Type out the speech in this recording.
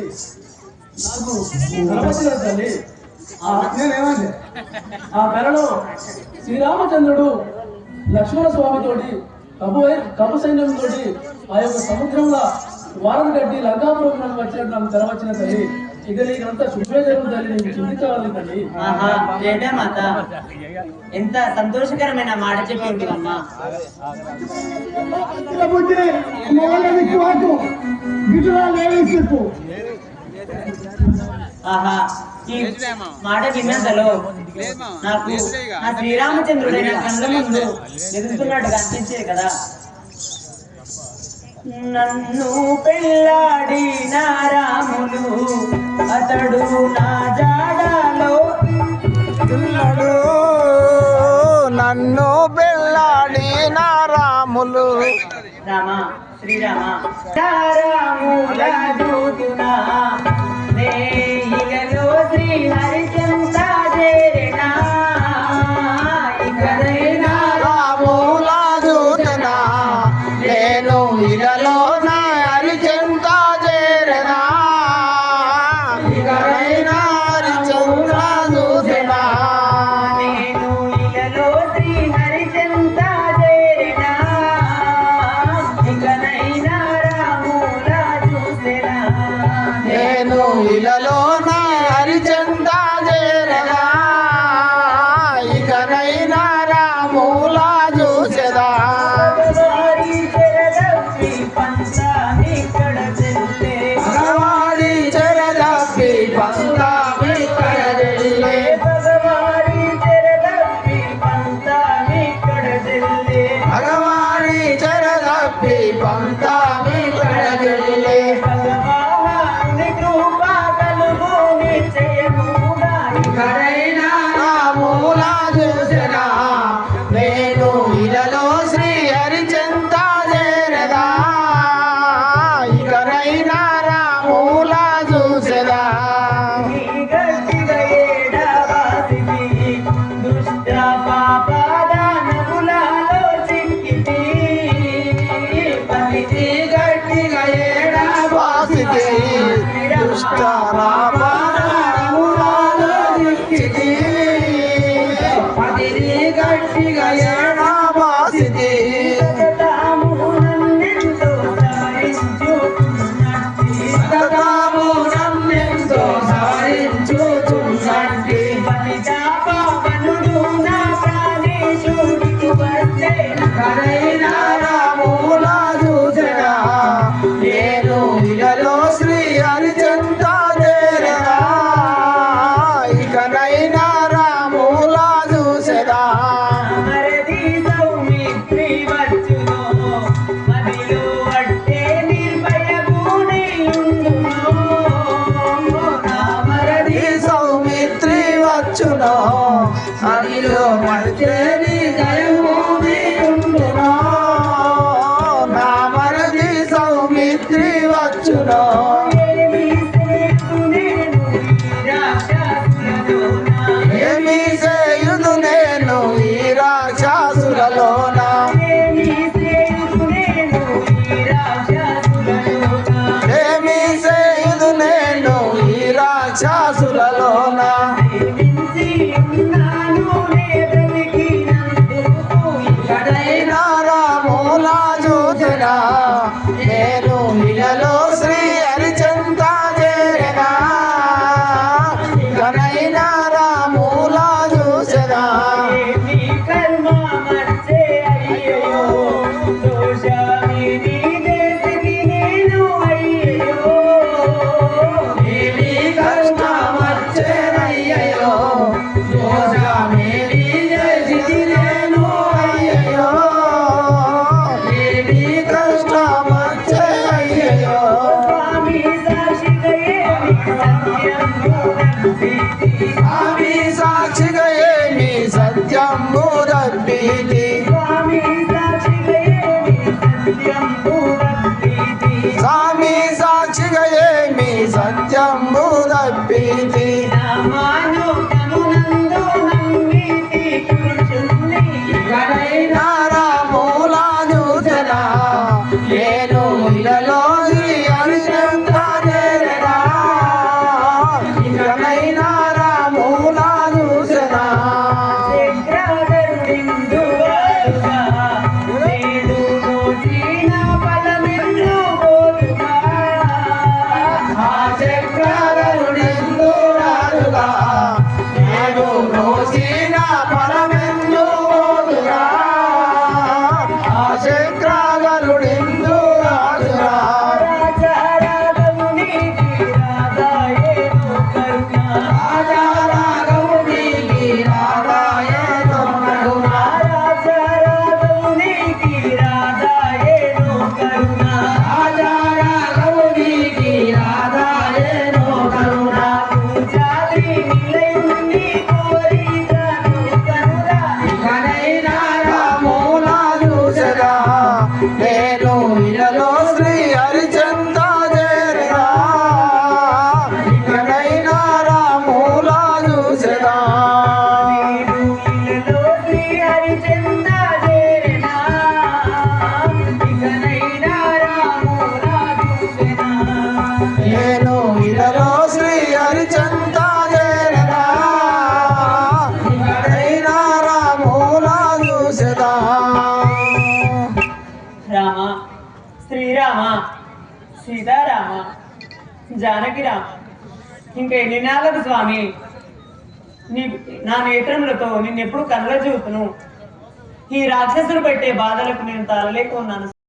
తల్లి నాకు కనపడలేదు తల్లి ఆ కళలో శ్రీరామచంద్రుడు లక్ష్మణ స్వామితోటి కపు కబు సైన్యంతో ఆ యొక్క సముద్రంలో వారం కట్టి లంకాపురం వచ్చినట్టు నాకు తెరవచ్చిన తల్లి. ఇక నీకంతా శుభ్రే జరుగుతుంది నీకు చింతించవాలి తల్లి. ఎంత సంతోషకరమైన మాట చెప్పింది అమ్మా. ఆహా. ఈ మాట విన్నంతలో నాకు నా శ్రీరామచంద్రుడైన కళ్ళ ముందు ఎదుగుతున్నట్టుగా అనిపించేది కదా. నన్ను పెళ్ళాడి నారాములు అతడు నా జాడాలో పిల్లడు నన్ను పెళ్ళాడి నారాములు రామా శ్రీరామ. నారాములూ నే panza. అదిలో మడిచేని జయభూమి ఉండునో నా మరది సౌమిత్రి వచ్చునో సాక్షిగా ఏమి సత్యం మూరబ్బీతి స్వామి సాక్షిగా ఏమి సత్యం మూరబ్బీతి రామాయ கருடெந்தோ సీతారామ జానకిరామ ఇంకా ఎన్ని నెలలకు స్వామి? నీ నా నేత్రములతో నిన్నెప్పుడు కళ్ళ చూపును. ఈ రాక్షసులు పెట్టే బాధలకు నేను తాళలేకున్నాను